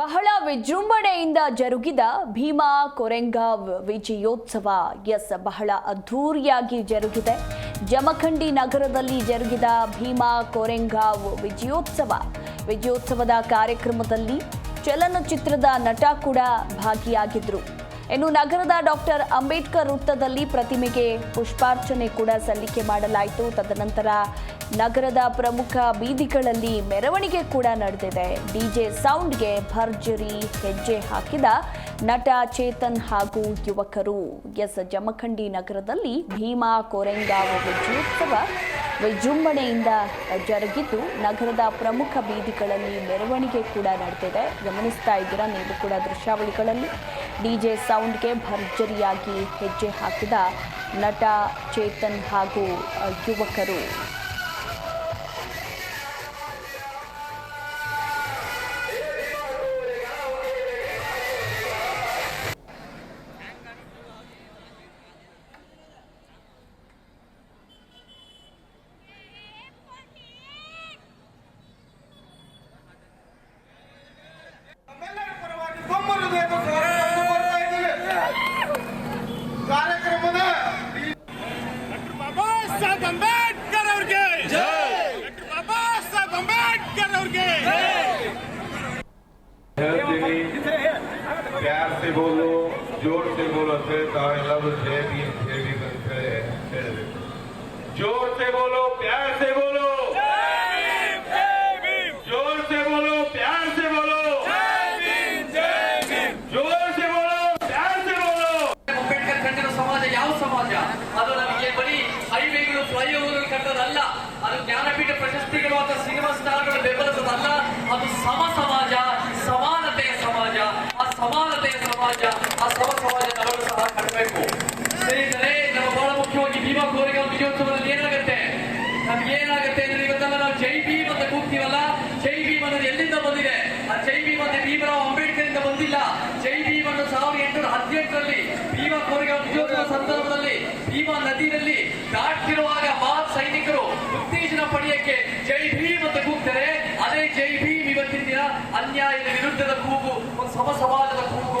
ಬಹಳ ವಿಜೃಂಭಣೆಯಿಂದ ಜರುಗಿದ ಭೀಮಾ ಕೊರೆಂಗಾವ್ ವಿಜಯೋತ್ಸವ. ಎಸ್ ಬಹಳ ಅದ್ಧೂರಿಯಾಗಿ ಜರುಗಿದೆ. ಜಮಖಂಡಿ ನಗರದಲ್ಲಿ ಜರುಗಿದ ಭೀಮಾ ಕೊರೆಂಗಾವ್ ವಿಜಯೋತ್ಸವ. ವಿಜಯೋತ್ಸವದ ಕಾರ್ಯಕ್ರಮದಲ್ಲಿ ಚಲನಚಿತ್ರದ ನಟ ಕೂಡ ಭಾಗಿಯಾಗಿದ್ರು. ಇನ್ನು ನಗರದ ಡಾಕ್ಟರ್ ಅಂಬೇಡ್ಕರ್ ವೃತ್ತದಲ್ಲಿ ಪ್ರತಿಮೆಗೆ ಪುಷ್ಪಾರ್ಚನೆ ಕೂಡ ಸಲ್ಲಿಕೆ ಮಾಡಲಾಯಿತು. ತದನಂತರ ನಗರದ ಪ್ರಮುಖ ಬೀದಿಗಳಲ್ಲಿ ಮೆರವಣಿಗೆ ಕೂಡ ನಡೆದಿದೆ. ಡಿಜೆ ಸೌಂಡ್ಗೆ ಭರ್ಜರಿ ಹೆಜ್ಜೆ ಹಾಕಿದ ನಟ ಚೇತನ್ ಹಾಗೂ ಯುವಕರು. ಎಸ್. ಜಮಖಂಡಿ ನಗರದಲ್ಲಿ ಭೀಮಾ ಕೊರೆಂಗಾವ್ ವಿಜಯೋತ್ಸವ ವಿಜೃಂಭಣೆಯಿಂದ ಜರುಗಿದ್ದು, ನಗರದ ಪ್ರಮುಖ ಬೀದಿಗಳಲ್ಲಿ ಮೆರವಣಿಗೆ ಕೂಡ ನಡೆದಿದೆ. ಗಮನಿಸ್ತಾ ಇದ್ದೀರಾ ನೀವು ಕೂಡ ದೃಶ್ಯಾವಳಿಗಳಲ್ಲಿ? ಡಿಜೆ ಸೌಂಡ್ಗೆ ಭರ್ಜರಿಯಾಗಿ ಹೆಜ್ಜೆ ಹಾಕಿದ ನಟ ಚೇತನ್ ಹಾಗೂ ಯುವಕರು. ಸಾಹೇಬ್ ಅಂಬೇಡ್ಕರ್ ಅವ್ರಿಗೆ ಡಾಕ್ಟರ್ ಬಾಬಾ ಸಾಹೇಬ್ ಅಂಬೇಡ್ಕರ್ ಅವ್ರಿಗೆ ಹೇಳ್ತೀನಿ ಪ್ಯಾರ್ ಸೆ ಬೋಲು ಜೋರ್ ಸೆ ಬೋಲು ಅಂತ ಹೇಳಿ ತಾವೆಲ್ಲರೂ ಜಯ ಭೀಮ್ ಜಯ ಭೀಮ್ ಅಂತ ಹೇಳಿ ಹೇಳಬೇಕು ಜೋರ್ ಸೆ ಬೋಲು ಪ್ಯಾರ್ ಸೆ ಸಮಾಜ, ಆ ಸಮ ಸಮಾಜ ನಾವೆಲ್ಲರೂ ಸಹ ಕಟ್ಟಬೇಕು. ಸ್ನೇಹಿತರೆ, ನಮ್ಮ ಬಹಳ ಮುಖ್ಯವಾಗಿ ಭೀಮಾ ಕೋರೆಗಾಂವ್ ವಿಜಯೋತ್ಸವದಲ್ಲಿ ಏನಾಗುತ್ತೆ? ನಮ್ಗೆ ಏನಾಗುತ್ತೆ ಅಂದ್ರೆ ಇವತ್ತೆಲ್ಲ ನಾವು ಜೈ ಭೀಮ್ ಅಂತ ಕೂಗ್ತೀವಲ್ಲ? ಜೈ ಭೀಮ್ ಅನ್ನೋದು ಎಲ್ಲಿಂದ ಬಂದಿದೆ? ಆ ಜೈ ಭೀಮ್ ಮತ್ತೆ ಭೀಮರಾವ್ ಅಂಬೇಡ್ಕರ್ ಇಂದ ಬಂದಿಲ್ಲ. ಜೈ ಭೀಮ್ ಅನ್ನು ಸಾವಿರದ ಎಂಟುನೂರ ಹದಿನೆಂಟರಲ್ಲಿ ಭೀಮಾ ಕೋರೆಗಾಂವ್ ವಿಜಯೋತ್ಸವ ಸಂದರ್ಭದಲ್ಲಿ ಭೀಮಾ ನದಿಯಲ್ಲಿ ದಾಟ್ತಿರುವಾಗ ಮಹಾತ್ ಸೈನಿಕರು ಉತ್ತೇಜನ ಪಡೆಯಕ್ಕೆ ಜೈ ಭೀಮ್ ಅಂತ ಕೂಗ್ತಾರೆ. ಅದೇ ಜೈ ಭೀಮ್ ಇವತ್ತಿನ ದಿನ ಅನ್ಯಾಯದ ವಿರುದ್ಧದ ಕೂಗು, ಒಂದು ಸಮ ಸಮಾಜದ ಕೂಗು.